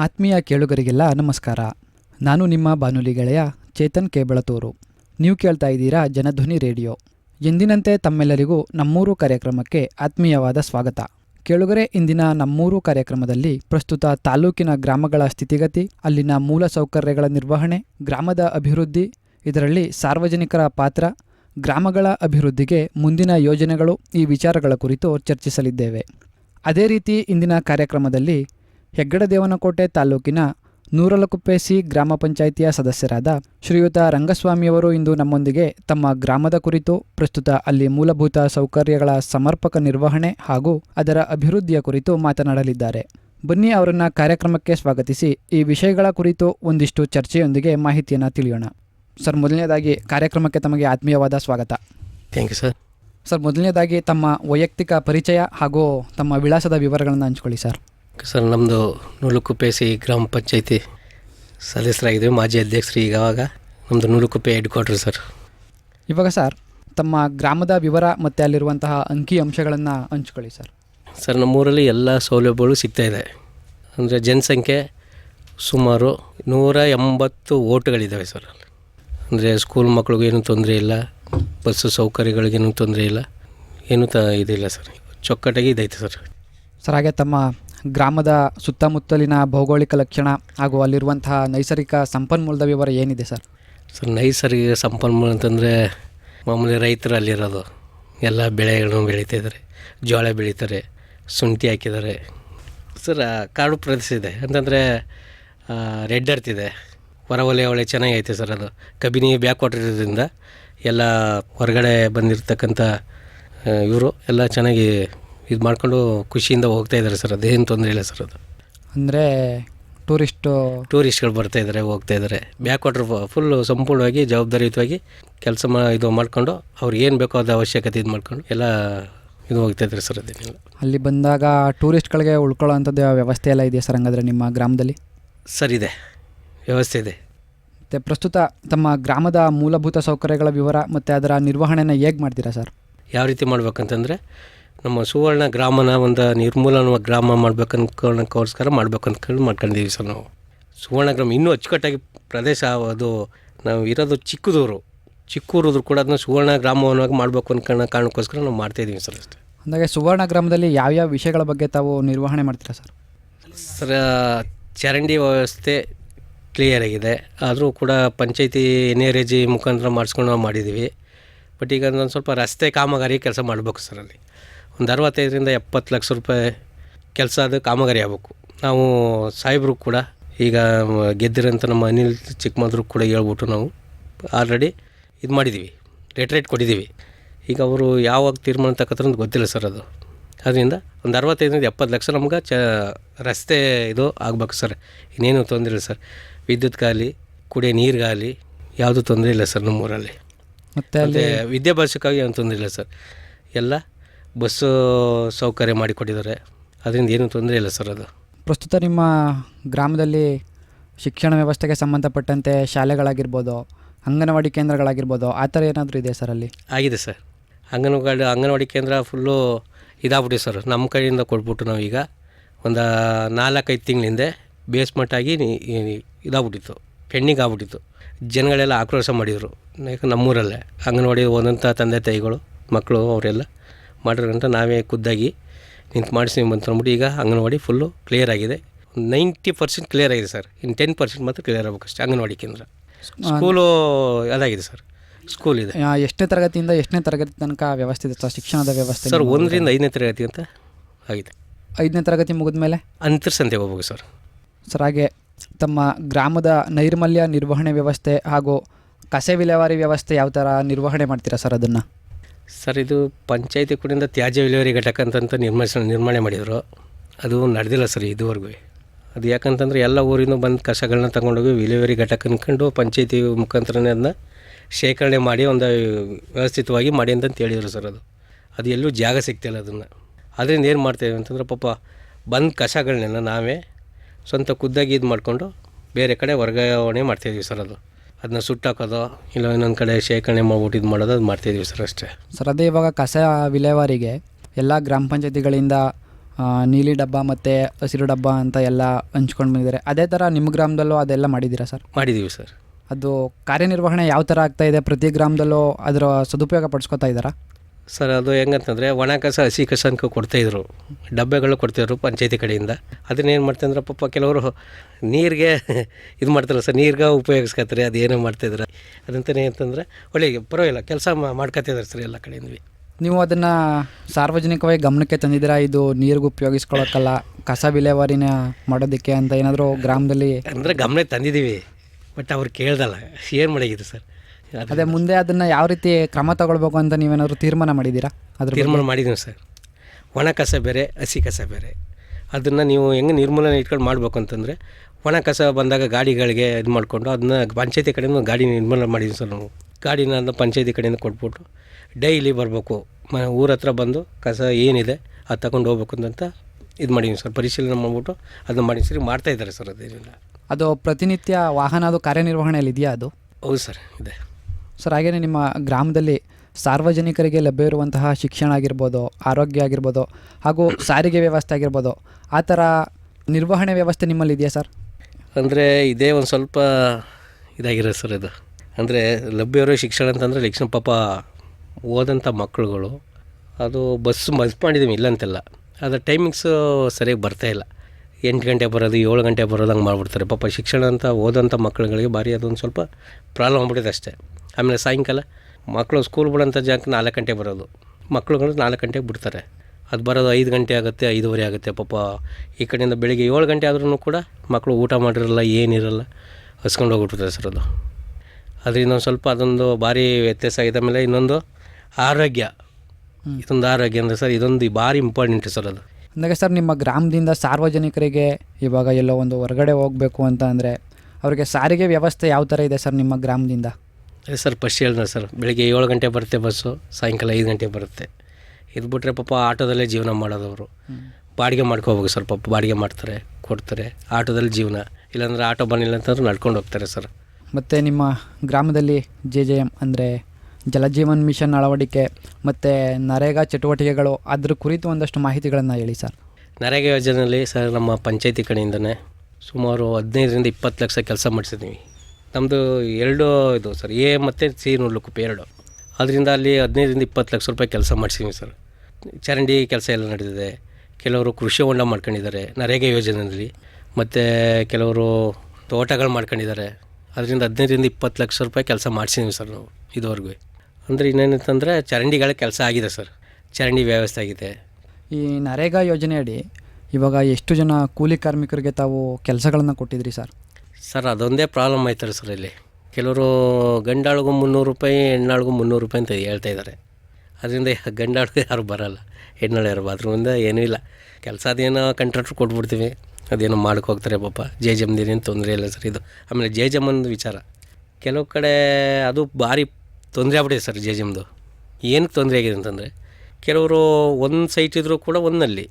ಆತ್ಮೀಯ ಕೇಳುಗರಿಗೆಲ್ಲ ನಮಸ್ಕಾರ. ನಾನು ನಿಮ್ಮ ಬಾನುಲಿ ಗೆಳೆಯ ಚೇತನ್ ಕೇಬಳತೂರು. ನೀವು ಕೇಳ್ತಾ ಇದ್ದೀರಾ ಜನಧ್ವನಿ ರೇಡಿಯೋ. ಎಂದಿನಂತೆ ತಮ್ಮೆಲ್ಲರಿಗೂ ನಮ್ಮೂರು ಕಾರ್ಯಕ್ರಮಕ್ಕೆ ಆತ್ಮೀಯವಾದ ಸ್ವಾಗತ. ಕೇಳುಗರೆ, ಇಂದಿನ ನಮ್ಮೂರು ಕಾರ್ಯಕ್ರಮದಲ್ಲಿ ಪ್ರಸ್ತುತ ತಾಲೂಕಿನ ಗ್ರಾಮಗಳ ಸ್ಥಿತಿಗತಿ, ಅಲ್ಲಿನ ಮೂಲ ಸೌಕರ್ಯಗಳ ನಿರ್ವಹಣೆ, ಗ್ರಾಮದ ಅಭಿವೃದ್ಧಿ, ಇದರಲ್ಲಿ ಸಾರ್ವಜನಿಕರ ಪಾತ್ರ, ಗ್ರಾಮಗಳ ಅಭಿವೃದ್ಧಿಗೆ ಮುಂದಿನ ಯೋಜನೆಗಳು ಈ ವಿಚಾರಗಳ ಕುರಿತು ಚರ್ಚಿಸಲಿದ್ದೇವೆ. ಅದೇ ರೀತಿ ಇಂದಿನ ಕಾರ್ಯಕ್ರಮದಲ್ಲಿ ಹೆಗ್ಗಡದೇವನಕೋಟೆ ತಾಲೂಕಿನ ನೂರಲಕುಪ್ಪೆ ಸಿ ಗ್ರಾಮ ಪಂಚಾಯಿತಿಯ ಸದಸ್ಯರಾದ ಶ್ರೀಯುತ ರಂಗಸ್ವಾಮಿಯವರು ಇಂದು ನಮ್ಮೊಂದಿಗೆ ತಮ್ಮ ಗ್ರಾಮದ ಕುರಿತು ಪ್ರಸ್ತುತ ಅಲ್ಲಿ ಮೂಲಭೂತ ಸೌಕರ್ಯಗಳ ಸಮರ್ಪಕ ನಿರ್ವಹಣೆ ಹಾಗೂ ಅದರ ಅಭಿವೃದ್ಧಿಯ ಕುರಿತು ಮಾತನಾಡಲಿದ್ದಾರೆ. ಬನ್ನಿ ಅವರನ್ನ ಕಾರ್ಯಕ್ರಮಕ್ಕೆ ಸ್ವಾಗತಿಸಿ ಈ ವಿಷಯಗಳ ಕುರಿತು ಒಂದಿಷ್ಟು ಚರ್ಚೆಯೊಂದಿಗೆ ಮಾಹಿತಿಯನ್ನು ತಿಳಿಯೋಣ. ಸರ್ ಮೊದಲನೇದಾಗಿ ಕಾರ್ಯಕ್ರಮಕ್ಕೆ ತಮಗೆ ಆತ್ಮೀಯವಾದ ಸ್ವಾಗತ. ಥ್ಯಾಂಕ್ ಯು ಸರ್ ಸರ್ ಮೊದಲನೇದಾಗಿ ತಮ್ಮ ವೈಯಕ್ತಿಕ ಪರಿಚಯ ಹಾಗೂ ತಮ್ಮ ವಿಳಾಸದ ವಿವರಗಳನ್ನು ಹಂಚ್ಕೊಳ್ಳಿ ಸರ್. ಸರ್ ನಮ್ಮದು ನೂಲುಕುಪ್ಪೆ ಸಿ ಗ್ರಾಮ ಪಂಚಾಯತಿ ಸದಸ್ಯರಾಗಿದ್ದೀವಿ. ಮಾಜಿ ಅಧ್ಯಕ್ಷರು ಈಗ ಆವಾಗ ನಮ್ಮದು ನೂಲುಕುಪ್ಪೆ ಹೆಡ್ ಕ್ವಾರ್ಟರ್ ಸರ್. ಇವಾಗ ಸರ್ ತಮ್ಮ ಗ್ರಾಮದ ವಿವರ ಮತ್ತು ಅಲ್ಲಿರುವಂತಹ ಅಂಕಿ ಅಂಶಗಳನ್ನು ಹಂಚ್ಕೊಳ್ಳಿ ಸರ್. ಸರ್ ನಮ್ಮೂರಲ್ಲಿ ಎಲ್ಲ ಸೌಲಭ್ಯಗಳು ಸಿಗ್ತಾಯಿದೆ ಅಂದರೆ ಜನಸಂಖ್ಯೆ ಸುಮಾರು ನೂರ ಎಂಬತ್ತು ಓಟುಗಳಿದ್ದಾವೆ ಸರ್. ಅಂದರೆ ಸ್ಕೂಲ್ ಮಕ್ಳಿಗೂ ಏನೂ ತೊಂದರೆ ಇಲ್ಲ ಬಸ್ಸು ಸೌಕರ್ಯಗಳಿಗೇನು ತೊಂದರೆ ಇಲ್ಲ ಏನೂ ತ ಇದಿಲ್ಲ ಸರ್. ಚೊಕ್ಕಟಾಗಿ ಇದೈತೆ ಸರ್. ಸರ್ ಹಾಗೆ ತಮ್ಮ ಗ್ರಾಮದ ಸುತ್ತಮುತ್ತಲಿನ ಭೌಗೋಳಿಕ ಲಕ್ಷಣ ಹಾಗೂ ಅಲ್ಲಿರುವಂತಹ ನೈಸರ್ಗಿಕ ಸಂಪನ್ಮೂಲದ ವಿವರ ಏನಿದೆ ಸರ್? ಸರ್, ನೈಸರ್ಗಿಕ ಸಂಪನ್ಮೂಲ ಅಂತಂದರೆ ಮಾಮೂಲಿ ರೈತರು ಅಲ್ಲಿರೋದು. ಎಲ್ಲ ಬೆಳೆಗಳನ್ನು ಬೆಳೀತಿದ್ದಾರೆ ಜೋಳ ಬೆಳೀತಾರೆ, ಶುಂಠಿ ಹಾಕಿದ್ದಾರೆ. ಸರ್ ಕಾಡು ಪ್ರದೇಶ ಇದೆ. ಅಂತಂದರೆ ರೆಡ್ ಅರ್ತ್ ಇದೆ. ಹೊರವಲಯ ಒಳ್ಳೆ ಚೆನ್ನಾಗೈತೆ ಸರ್ ಅದು. ಕಬಿನಿ ಬ್ಯಾಕ್ ವಾಟರ್ ಇರೋದ್ರಿಂದ ಎಲ್ಲ ಹೊರಗಡೆ ಬಂದಿರತಕ್ಕಂಥ ಇವರು ಎಲ್ಲ ಚೆನ್ನಾಗಿ ಇದು ಮಾಡ್ಕೊಂಡು ಖುಷಿಯಿಂದ ಹೋಗ್ತಾ ಇದ್ದಾರೆ ಸರ್ ಅದೇನು ತೊಂದರೆ ಇಲ್ಲ ಸರ್ ಅದು. ಅಂದರೆ ಟೂರಿಸ್ಟು ಟೂರಿಸ್ಟ್ಗಳು ಬರ್ತಾ ಇದ್ದಾರೆ ಹೋಗ್ತಾ ಇದ್ದಾರೆ. ಬ್ಯಾಕ್ ವಾಟರ್ ಫುಲ್ಲು ಸಂಪೂರ್ಣವಾಗಿ ಜವಾಬ್ದಾರಿಯುತವಾಗಿ ಕೆಲಸ ಮಾ ಇದು ಮಾಡ್ಕೊಂಡು ಅವ್ರಿಗೆ ಏನು ಬೇಕೋ ಅದು ಅವಶ್ಯಕತೆ ಇದು ಮಾಡ್ಕೊಂಡು ಎಲ್ಲ ಇದು ಹೋಗ್ತಾ ಇದ್ದಾರೆ ಸರ್ ಅದೇನಿಲ್ಲ ಅಲ್ಲಿ ಬಂದಾಗ ಟೂರಿಸ್ಟ್ಗಳಿಗೆ ಉಳ್ಕೊಳ್ಳೋ ಅಂಥದ್ದು ವ್ಯವಸ್ಥೆ ಎಲ್ಲ ಇದೆಯಾ ಸರ್ ಹಂಗಾದ್ರೆ ನಿಮ್ಮ ಗ್ರಾಮದಲ್ಲಿ? ಸರ್ ಇದೆ. ವ್ಯವಸ್ಥೆ ಇದೆ. ಮತ್ತು ಪ್ರಸ್ತುತ ತಮ್ಮ ಗ್ರಾಮದ ಮೂಲಭೂತ ಸೌಕರ್ಯಗಳ ವಿವರ ಮತ್ತು ಅದರ ನಿರ್ವಹಣೆನ ಹೇಗೆ ಮಾಡ್ತೀರಾ ಸರ್? ಯಾವ ರೀತಿ ಮಾಡ್ಬೇಕಂತಂದರೆ ನಮ್ಮ ಸುವರ್ಣ ಗ್ರಾಮನ ಒಂದು ನಿರ್ಮೂಲನ ಗ್ರಾಮ ಮಾಡ್ಬೇಕನ್ಕೋಸ್ಕರ ಮಾಡ್ಬೇಕು ಅಂದ್ಕೊಂಡು ಮಾಡ್ಕೊಂಡಿದ್ದೀವಿ ಸರ್ ನಾವು. ಸುವರ್ಣ ಗ್ರಾಮ ಇನ್ನೂ ಅಚ್ಚುಕಟ್ಟಾಗಿ ಪ್ರದೇಶ ಅದು ನಾವು ಇರೋದು ಚಿಕ್ಕದೂರು. ಚಿಕ್ಕೂರಿದ್ರು ಕೂಡ ಅದನ್ನ ಸುವರ್ಣ ಗ್ರಾಮವನ್ನಾಗಿ ಮಾಡಬೇಕು ಅನ್ಕೊಳ್ಳೋ ಕಾರಣಕ್ಕೋಸ್ಕರ ನಾವು ಮಾಡ್ತಾಯಿದ್ದೀವಿ ಸರ್ ಅಷ್ಟೇ. ಅಂದಾಗೆ ಸುವರ್ಣ ಗ್ರಾಮದಲ್ಲಿ ಯಾವ್ಯಾವ ವಿಷಯಗಳ ಬಗ್ಗೆ ತಾವು ನಿರ್ವಹಣೆ ಮಾಡ್ತೀರಾ ಸರ್? ಸರ್ ಚರಂಡಿ ವ್ಯವಸ್ಥೆ ಕ್ಲಿಯರ್ ಆಗಿದೆ. ಆದರೂ ಕೂಡ ಪಂಚಾಯತಿ ಎನ್ ಆರ್ ಜಿ ಮುಖಾಂತರ ಮಾಡಿಸ್ಕೊಂಡು ನಾವು ಮಾಡಿದ್ದೀವಿ ಬಟ್ ಈಗ ಒಂದು ಸ್ವಲ್ಪ ರಸ್ತೆ ಕಾಮಗಾರಿ ಕೆಲಸ ಮಾಡಬೇಕು ಸರ್ ಅಲ್ಲಿ. ಒಂದು ಅರವತ್ತೈದರಿಂದ ಎಪ್ಪತ್ತು ಲಕ್ಷ ರೂಪಾಯಿ ಕೆಲಸ ಅದು ಕಾಮಗಾರಿ ಆಗಬೇಕು. ನಾವು ಸಾಹೇಬ್ರು ಕೂಡ ಈಗ ಗೆದ್ದಿರೋಂಥ ನಮ್ಮ ಅನಿಲ್ ಚಿಕ್ಕಮದ್ರು ಕೂಡ ಹೇಳ್ಬಿಟ್ಟು ನಾವು. ಆಲ್ರೆಡಿ ಇದು ಮಾಡಿದ್ದೀವಿ. ಲೆಟ್ರೇಟ್ ಕೊಟ್ಟಿದ್ದೀವಿ. ಈಗ ಅವರು ಯಾವಾಗ ತೀರ್ಮಾನ ತಕ್ಕಂತ ಅಂತ ಗೊತ್ತಿಲ್ಲ ಸರ್ ಅದು. ಅದರಿಂದ ಒಂದು ಅರವತ್ತೈದರಿಂದ ಎಪ್ಪತ್ತು ಲಕ್ಷ ನಮ್ಗೆ ಚ ರಸ್ತೆ ಇದು ಆಗ್ಬೇಕು ಸರ್. ಇನ್ನೇನು ತೊಂದರೆ ಇಲ್ಲ ಸರ್. ವಿದ್ಯುತ್ಗಾಲಿ ಕುಡಿಯೋ ನೀರಿಗಾಗಲಿ ಯಾವುದೂ ತೊಂದರೆ ಇಲ್ಲ ಸರ್ ನಮ್ಮೂರಲ್ಲಿ. ಮತ್ತು ಅಲ್ಲಿ ವಿದ್ಯಾಭ್ಯಾಸಕ್ಕಾಗಿ ಏನು ತೊಂದರೆ ಇಲ್ಲ ಸರ್. ಎಲ್ಲ ಬಸ್ಸು ಸೌಕರ್ಯ ಮಾಡಿಕೊಟ್ಟಿದ್ದಾರೆ. ಅದರಿಂದ ಏನೂ ತೊಂದರೆ ಇಲ್ಲ ಸರ್ ಅದು. ಪ್ರಸ್ತುತ ನಿಮ್ಮ ಗ್ರಾಮದಲ್ಲಿ ಶಿಕ್ಷಣ ವ್ಯವಸ್ಥೆಗೆ ಸಂಬಂಧಪಟ್ಟಂತೆ ಶಾಲೆಗಳಾಗಿರ್ಬೋದು ಅಂಗನವಾಡಿ ಕೇಂದ್ರಗಳಾಗಿರ್ಬೋದು ಆ ಥರ ಏನಾದರೂ ಇದೆ ಸರ್ ಅಲ್ಲಿ? ಆಗಿದೆ ಸರ್. ಅಂಗನವಾಡಿ ಅಂಗನವಾಡಿ ಕೇಂದ್ರ ಫುಲ್ಲು ಇದಾಗ್ಬಿಟ್ಟಿದೆ ಸರ್. ನಮ್ಮ ಕೈಯಿಂದ ಕೊಟ್ಬಿಟ್ಟು ನಾವೀಗ ಒಂದು ನಾಲ್ಕೈದು ತಿಂಗಳಿಂದ ಬೇಸ್ಮೆಂಟ್ ಆಗಿ ಇದಾಗ್ಬಿಟ್ಟಿತ್ತು. ಪೆಂಡಿಂಗ್ ಆಗ್ಬಿಟ್ಟಿತ್ತು. ಜನಗಳೆಲ್ಲ ಆಕ್ರೋಶ ಮಾಡಿದರು. ನಮ್ಮೂರಲ್ಲೇ. ಅಂಗನವಾಡಿ ಹೋದಂಥ ತಂದೆ ತಾಯಿಗಳು ಮಕ್ಕಳು ಅವರೆಲ್ಲ ಮಾಡಿರೋಂಥ ನಾವೇ ಖುದ್ದಾಗಿ ನಿಂತು ಮಾಡಿಸಿ ಅಂತ ಅಂದ್ಬಿಟ್ಟು ಈಗ ಅಂಗನವಾಡಿ ಫುಲ್ಲು ಕ್ಲಿಯರ್ ಆಗಿದೆ. ನೈಂಟಿ ಪರ್ಸೆಂಟ್ ಕ್ಲಿಯರ್ ಆಗಿದೆ ಸರ್ ಇನ್ನು ಟೆನ್ ಪರ್ಸೆಂಟ್ ಮಾತ್ರ ಕ್ಲಿಯರ್ ಆಗಬೇಕು ಅಷ್ಟೇ ಅಂಗನವಾಡಿ ಕೇಂದ್ರ. ಸ್ಕೂಲು ಅದಾಗಿದೆ ಸರ್ ಸ್ಕೂಲ್ ಇದೆ. ಎಷ್ಟನೇ ತರಗತಿಯಿಂದ ಎಷ್ಟನೇ ತರಗತಿ ತನಕ ವ್ಯವಸ್ಥೆ ಇದೆ ಸರ್ ಶಿಕ್ಷಣದ ವ್ಯವಸ್ಥೆ ಸರ್ ಒಂದರಿಂದ ಐದನೇ ತರಗತಿ ಅಂತ ಆಗಿದೆ. ಐದನೇ ತರಗತಿ ಮುಗಿದ ಮೇಲೆ ಅಂತರ್ಸಂತೆ ಹೋಗ್ಬೋದು ಹೋಗ್ಬೇಕು ಸರ್ ಸರ್ ಹಾಗೆ ತಮ್ಮ ಗ್ರಾಮದ ನೈರ್ಮಲ್ಯ ನಿರ್ವಹಣೆ ವ್ಯವಸ್ಥೆ ಹಾಗೂ ಕಸೆ ವಿಲೇವಾರಿ ವ್ಯವಸ್ಥೆ ಯಾವ ಥರ ನಿರ್ವಹಣೆ ಮಾಡ್ತೀರಾ ಸರ್ ಅದನ್ನು? ಸರ್, ಇದು ಪಂಚಾಯತಿ ಕೂಡಿಂದ ತ್ಯಾಜ್ಯ ವಿಲೇವಾರಿ ಘಟಕ ಅಂತಂತ ನಿರ್ಮಿಸ ನಿರ್ಮಾಣ ಮಾಡಿದರು. ಅದು ನಡೆದಿಲ್ಲ ಸರ್ ಇದುವರೆಗೂ. ಅದು ಯಾಕಂತಂದ್ರೆ ಎಲ್ಲ ಊರಿಂದ ಬಂದು ಕಸಗಳನ್ನ ತಗೊಂಡೋಗಿ ವಿಲೇವಾರಿ ಘಟಕ ಅಂದ್ಕೊಂಡು ಪಂಚಾಯತಿ ಮುಖಾಂತರನೇ ಅದನ್ನ ಶೇಖರಣೆ ಮಾಡಿ ಒಂದು ವ್ಯವಸ್ಥಿತವಾಗಿ ಮಾಡಿ ಅಂತಂತ ಹೇಳಿದರು ಸರ್ ಅದು. ಅದು ಎಲ್ಲೂ ಜಾಗ ಸಿಗ್ತಿಲ್ಲ ಅದನ್ನು. ಅದರಿಂದ ಏನು ಮಾಡ್ತೇವೆ ಅಂತಂದ್ರೆ ಪಾಪ ಬಂದು ಕಸಗಳನ್ನೆಲ್ಲ ನಾವೇ ಸ್ವಂತ ಖುದ್ದಾಗಿ ಇದು ಮಾಡಿಕೊಂಡು ಬೇರೆ ಕಡೆ ವರ್ಗಾವಣೆ ಮಾಡ್ತಾಯಿದ್ವಿ ಸರ್ ಅದು. ಅದನ್ನ ಸುಟ್ಟಾಕೋದು ಇಲ್ಲ ಇನ್ನೊಂದು ಕಡೆ ಶೇಖರಣೆ ಮಾಡ್ಬಿಟ್ಟು ಇದು ಮಾಡೋದು ಅದು ಮಾಡ್ತಿದ್ದೀವಿ ಸರ್ ಅಷ್ಟೇ. ಸರ್ ಅದೇ ಇವಾಗ ಕಸ ವಿಲೇವಾರಿಗೆ ಎಲ್ಲ ಗ್ರಾಮ ಪಂಚಾಯತಿಗಳಿಂದ ನೀಲಿ ಡಬ್ಬ ಮತ್ತು ಹಸಿರು ಡಬ್ಬ ಅಂತ ಎಲ್ಲ ಹಂಚ್ಕೊಂಡು ಬಂದಿದ್ದಾರೆ. ಅದೇ ಥರ ನಿಮ್ಮ ಗ್ರಾಮದಲ್ಲೂ ಅದೆಲ್ಲ ಮಾಡಿದ್ದೀರಾ ಸರ್? ಮಾಡಿದ್ದೀವಿ ಸರ್. ಅದು ಕಾರ್ಯನಿರ್ವಹಣೆ ಯಾವ ಥರ ಆಗ್ತಾ ಇದೆ? ಪ್ರತಿ ಗ್ರಾಮದಲ್ಲೂ ಅದರ ಸದುಪಯೋಗ ಪಡಿಸ್ಕೊತಾ ಇದ್ದಾರಾ? ಸರ್ ಅದು ಹೆಂಗಂತಂದರೆ ಒಣ ಕಸ ಹಸಿ ಕಸ ಅನ್ಕೊ ಕೊಡ್ತಾಯಿದ್ರು ಡಬ್ಬೆಗಳು ಕೊಡ್ತಾಯಿದ್ರು ಪಂಚಾಯತಿ ಕಡೆಯಿಂದ. ಅದನ್ನೇನು ಅಂದ್ರೆ ಪಾಪ ಕೆಲವರು ನೀರಿಗೆ ಇದು ಮಾಡ್ತಾರೆ ಸರ್ ನೀರಿಗೆ ಉಪಯೋಗಿಸ್ಕೊತಾರೆ ಅದೇನೋ ಮಾಡ್ತಾಯಿದ್ರು ಅದಂತಲೇ ಅಂತಂದರೆ ಒಳ್ಳೆ ಪರವಾಗಿಲ್ಲ ಕೆಲಸ ಮಾಡ್ಕೊತಿದ್ದಾರೆ ಸರ್ ಎಲ್ಲ ಕಡೆಯಿಂದ ನೀವು ಅದನ್ನು ಸಾರ್ವಜನಿಕವಾಗಿ ಗಮನಕ್ಕೆ ತಂದಿದ್ದೀರಾ? ಇದು ನೀರಿಗೆ ಉಪಯೋಗಿಸ್ಕೊಳ್ಳೋಕ್ಕಲ್ಲ ಕಸ ವಿಲೇವಾರಿನ ಮಾಡೋದಕ್ಕೆ ಅಂತ ಏನಾದರೂ ಗ್ರಾಮದಲ್ಲಿ ಅಂದರೆ ಗಮನಕ್ಕೆ ತಂದಿದ್ದೀವಿ ಬಟ್ ಅವ್ರು ಕೇಳ್ದಲ್ಲ ಏನು ಮಾಡಿದ್ರು ಸರ್? ಅದು ಮುಂದೆ ಅದನ್ನು ಯಾವ ರೀತಿ ಕ್ರಮ ತಗೊಳ್ಬೇಕು ಅಂತ ನೀವೇನಾದ್ರು ತೀರ್ಮಾನ ಮಾಡಿದ್ದೀರಾ? ಅದ್ರ? ತೀರ್ಮಾನ ಮಾಡಿದ್ದೀನಿ ಸರ್. ಒಣ ಕಸ ಬೇರೆ ಹಸಿ ಕಸ ಬೇರೆ. ಅದನ್ನು ನೀವು ಹೆಂಗೆ ನಿರ್ಮೂಲನೆ ಇಟ್ಕೊಂಡು ಮಾಡಬೇಕು ಅಂತಂದರೆ ಒಣ ಕಸ ಬಂದಾಗ ಗಾಡಿಗಳಿಗೆ ಇದು ಮಾಡಿಕೊಂಡು ಅದನ್ನ ಪಂಚಾಯತಿ ಕಡೆಯಿಂದ ಗಾಡಿ ನಿರ್ಮೂಲನೆ ಮಾಡಿದ್ದೀನಿ ಸರ್ ನಾವು. ಗಾಡಿನ ಅದನ್ನ ಪಂಚಾಯತಿ ಕಡೆಯಿಂದ ಕೊಟ್ಬಿಟ್ಟು ಡೈಲಿ ಬರಬೇಕು. ಮ ಊರ ಹತ್ರ ಬಂದು ಕಸ ಏನಿದೆ ಅದು ತಗೊಂಡು ಹೋಗ್ಬೇಕು ಅಂತ ಇದು ಮಾಡಿದ್ವಿ ಸರ್. ಪರಿಶೀಲನೆ ಮಾಡಿಬಿಟ್ಟು ಅದನ್ನ ಮಾಡಿ ಸರಿ ಮಾಡ್ತಾ ಇದ್ದಾರೆ ಸರ್ ಅದೇನಿಲ್ಲ. ಅದು ಪ್ರತಿನಿತ್ಯ ವಾಹನ ಅದು ಕಾರ್ಯನಿರ್ವಹಣೆಯಲ್ಲಿ ಇದೆಯಾ ಅದು? ಹೌದು ಸರ್ ಇದೆ. ಸರ್ ಹಾಗೆಯೇ ನಿಮ್ಮ ಗ್ರಾಮದಲ್ಲಿ ಸಾರ್ವಜನಿಕರಿಗೆ ಲಭ್ಯ ಇರುವಂತಹ ಶಿಕ್ಷಣ ಆಗಿರ್ಬೋದು, ಆರೋಗ್ಯ ಆಗಿರ್ಬೋದು ಹಾಗೂ ಸಾರಿಗೆ ವ್ಯವಸ್ಥೆ ಆಗಿರ್ಬೋದು, ಆ ಥರ ನಿರ್ವಹಣೆ ವ್ಯವಸ್ಥೆ ನಿಮ್ಮಲ್ಲಿ ಇದೆಯಾ ಸರ್? ಅಂದರೆ ಇದೇ ಒಂದು ಸ್ವಲ್ಪ ಇದಾಗಿರೋ ಸರ್ ಇದು. ಅಂದರೆ ಲಭ್ಯ ಶಿಕ್ಷಣ ಅಂತಂದರೆ ಶಿಕ್ಷಣ ಪಾಪ ಓದಂಥ ಮಕ್ಕಳುಗಳು ಅದು ಬಸ್ ಮಸ್ ಮಾಡಿದ್ದೀವಿ ಇಲ್ಲಂತೆಲ್ಲ. ಅದರ ಟೈಮಿಂಗ್ಸು ಸರಿಯಾಗಿ ಬರ್ತಾ ಇಲ್ಲ. ಎಂಟು ಗಂಟೆ ಬರೋದು ಏಳು ಗಂಟೆ ಬರೋದು ಹಂಗೆ ಮಾಡ್ಬಿಡ್ತಾರೆ. ಪಾಪ ಶಿಕ್ಷಣ ಅಂತ ಓದೋಂಥ ಮಕ್ಕಳುಗಳಿಗೆ ಭಾರಿ ಅದೊಂದು ಸ್ವಲ್ಪ ಪ್ರಾಬ್ಲಮ್ ಆಗ್ಬಿಟ್ಟಿದೆ ಅಷ್ಟೇ. ಆಮೇಲೆ ಸಾಯಂಕಾಲ ಮಕ್ಕಳು ಸ್ಕೂಲ್ ಬಿಡೋಂಥ ಜಾಗಕ್ಕೆ ನಾಲ್ಕು ಗಂಟೆ ಬರೋದು. ಮಕ್ಕಳುಗಳು ನಾಲ್ಕು ಗಂಟೆಗೆ ಬಿಡ್ತಾರೆ. ಅದು ಬರೋದು ಐದು ಗಂಟೆ ಆಗುತ್ತೆ ಐದೂವರೆ ಆಗುತ್ತೆ. ಪಾಪ ಈ ಕಡೆಯಿಂದ ಬೆಳಿಗ್ಗೆ ಏಳು ಗಂಟೆ ಆದ್ರೂ ಕೂಡ ಮಕ್ಕಳು ಊಟ ಮಾಡಿರಲ್ಲ ಏನಿರಲ್ಲ ಹಸ್ಕೊಂಡು ಹೋಗ್ಬಿಟ್ಟಿದೆ ಸರ್ ಅದು. ಅದರಿಂದ ಒಂದು ಸ್ವಲ್ಪ ಅದೊಂದು ಭಾರಿ ವ್ಯತ್ಯಾಸ ಆಗಿದೆ. ಆಮೇಲೆ ಇನ್ನೊಂದು ಆರೋಗ್ಯ. ಇದೊಂದು ಆರೋಗ್ಯ ಅಂದರೆ ಸರ್ ಇದೊಂದು ಭಾರಿ ಇಂಪಾರ್ಟೆಂಟ್ ಸರ್ ಅದು. ಅಂದಾಗ ಸರ್ ನಿಮ್ಮ ಗ್ರಾಮದಿಂದ ಸಾರ್ವಜನಿಕರಿಗೆ ಇವಾಗ ಎಲ್ಲೋ ಒಂದು ಹೊರಗಡೆ ಹೋಗಬೇಕು ಅಂತ ಅಂದರೆ ಅವರಿಗೆ ಸಾರಿಗೆ ವ್ಯವಸ್ಥೆ ಯಾವ ಥರ ಇದೆ ಸರ್ ನಿಮ್ಮ ಗ್ರಾಮದಿಂದ? ಅದೇ ಸರ್ ಫಸ್ಟ್ ಹೇಳಿದ್ರೆ ಸರ್ ಬೆಳಿಗ್ಗೆ ಏಳು ಗಂಟೆ ಬರುತ್ತೆ ಬಸ್ಸು ಸಾಯಂಕಾಲ ಐದು ಗಂಟೆ ಬರುತ್ತೆ. ಇದು ಬಿಟ್ಟರೆ ಪಾಪ ಆಟೋದಲ್ಲೇ ಜೀವನ ಮಾಡೋದವರು. ಬಾಡಿಗೆ ಮಾಡ್ಕೋಬೇಕು ಸರ್ ಪಾಪ ಬಾಡಿಗೆ ಮಾಡ್ತಾರೆ ಕೊಡ್ತಾರೆ ಆಟೋದಲ್ಲಿ ಜೀವನ. ಇಲ್ಲಾಂದರೆ ಆಟೋ ಬನ್ನಿಲ್ಲ ಅಂತಂದ್ರೆ ನಡ್ಕೊಂಡು ಹೋಗ್ತಾರೆ ಸರ್. ಮತ್ತು ನಿಮ್ಮ ಗ್ರಾಮದಲ್ಲಿ ಜೆ ಜೆ ಎಂ ಅಂದರೆ ಜಲಜೀವನ್ ಮಿಷನ್ ಅಳವಡಿಕೆ ಮತ್ತು ನರೇಗಾ ಚಟುವಟಿಕೆಗಳು ಅದ್ರ ಕುರಿತು ಒಂದಷ್ಟು ಮಾಹಿತಿಗಳನ್ನು ಹೇಳಿ ಸರ್. ನರೇಗಾ ಯೋಜನೆಯಲ್ಲಿ ಸರ್ ನಮ್ಮ ಪಂಚಾಯತಿ ಕಡೆಯಿಂದನೇ ಸುಮಾರು ಹದಿನೈದರಿಂದ ಇಪ್ಪತ್ತು ಲಕ್ಷ ಕೆಲಸ ಮಾಡಿಸಿದ್ದೀವಿ. ನಮ್ಮದು ಎರಡು ಇದು ಸರ್, ಎ ಮತ್ತು ಸಿ ನೋಡ್ಲಿಕ್ಕೂ ಎರಡು. ಅದರಿಂದ ಅಲ್ಲಿ ಹದಿನೈದರಿಂದ ಇಪ್ಪತ್ತು ಲಕ್ಷ ರೂಪಾಯಿ ಕೆಲಸ ಮಾಡಿಸಿದ್ವಿ ಸರ್. ಚರಂಡಿ ಕೆಲಸ ಎಲ್ಲ ನಡೆದಿದೆ ಕೆಲವರು ಕೃಷಿ ಹೊಂಡ ಮಾಡ್ಕೊಂಡಿದ್ದಾರೆ ನರೇಗಾ ಯೋಜನೆಯಲ್ಲಿ. ಮತ್ತು ಕೆಲವರು ತೋಟಗಳು ಮಾಡ್ಕೊಂಡಿದ್ದಾರೆ. ಅದರಿಂದ ಹದಿನೈದರಿಂದ ಇಪ್ಪತ್ತು ಲಕ್ಷ ರೂಪಾಯಿ ಕೆಲಸ ಮಾಡಿಸಿದ್ವಿ ಸರ್ ನಾವು ಇದುವರೆಗೂ. ಅಂದರೆ ಇನ್ನೇನಂತಂದರೆ ಚರಂಡಿಗಳ ಕೆಲಸ ಆಗಿದೆ ಸರ್. ಚರಂಡಿ ವ್ಯವಸ್ಥೆ ಆಗಿದೆ. ಈ ನರೇಗಾ ಯೋಜನೆಯಡಿ ಇವಾಗ ಎಷ್ಟು ಜನ ಕೂಲಿ ಕಾರ್ಮಿಕರಿಗೆ ತಾವು ಕೆಲಸಗಳನ್ನು ಕೊಟ್ಟಿದ್ರಿ ಸರ್? ಸರ್ ಅದೊಂದೇ ಪ್ರಾಬ್ಲಮ್ ಆಯ್ತಾರೆ ಸರ್ ಇಲ್ಲಿ. ಕೆಲವರು ಗಂಡಾಳಿಗೂ ಮುನ್ನೂರು ರೂಪಾಯಿ ಹೆಣ್ಣಾಳಿಗೂ ಮುನ್ನೂರು ರೂಪಾಯಿ ಅಂತ ಹೇಳ್ತಾ ಇದ್ದಾರೆ. ಅದರಿಂದ ಗಂಡಾಳಿಗೆ ಯಾರು ಬರಲ್ಲ. ಹೆಣ್ಣಾಳು ಯಾರು ಅದ್ರಿಂದ ಏನೂ ಇಲ್ಲ. ಕೆಲಸ ಅದೇನೋ ಕಾಂಟ್ರಾಕ್ಟ್ರ್ ಕೊಟ್ಬಿಡ್ತೀವಿ. ಅದೇನೋ ಮಾಡಕ್ಕೆ ಹೋಗ್ತಾರೆ ಪಾಪ. ಜೆ ಜಮ್ದೇನೇನು ತೊಂದರೆ ಇಲ್ಲ ಸರ್ ಇದು. ಆಮೇಲೆ ಜೆ ಜಮ್ಮಂದು ವಿಚಾರ. ಕೆಲವು ಕಡೆ ಅದು ಭಾರಿ ತೊಂದರೆ ಆಗ್ಬಿಟ್ಟಿದೆ ಸರ್ ಜೆ ಜಿಮ್ದು ಏನಕ್ಕೆ ತೊಂದರೆ ಆಗಿದೆ ಅಂತಂದರೆ, ಕೆಲವರು ಒಂದು ಸೈಟ್ ಇದ್ದರೂ ಕೂಡ ಒಂದಲ್ಲಿ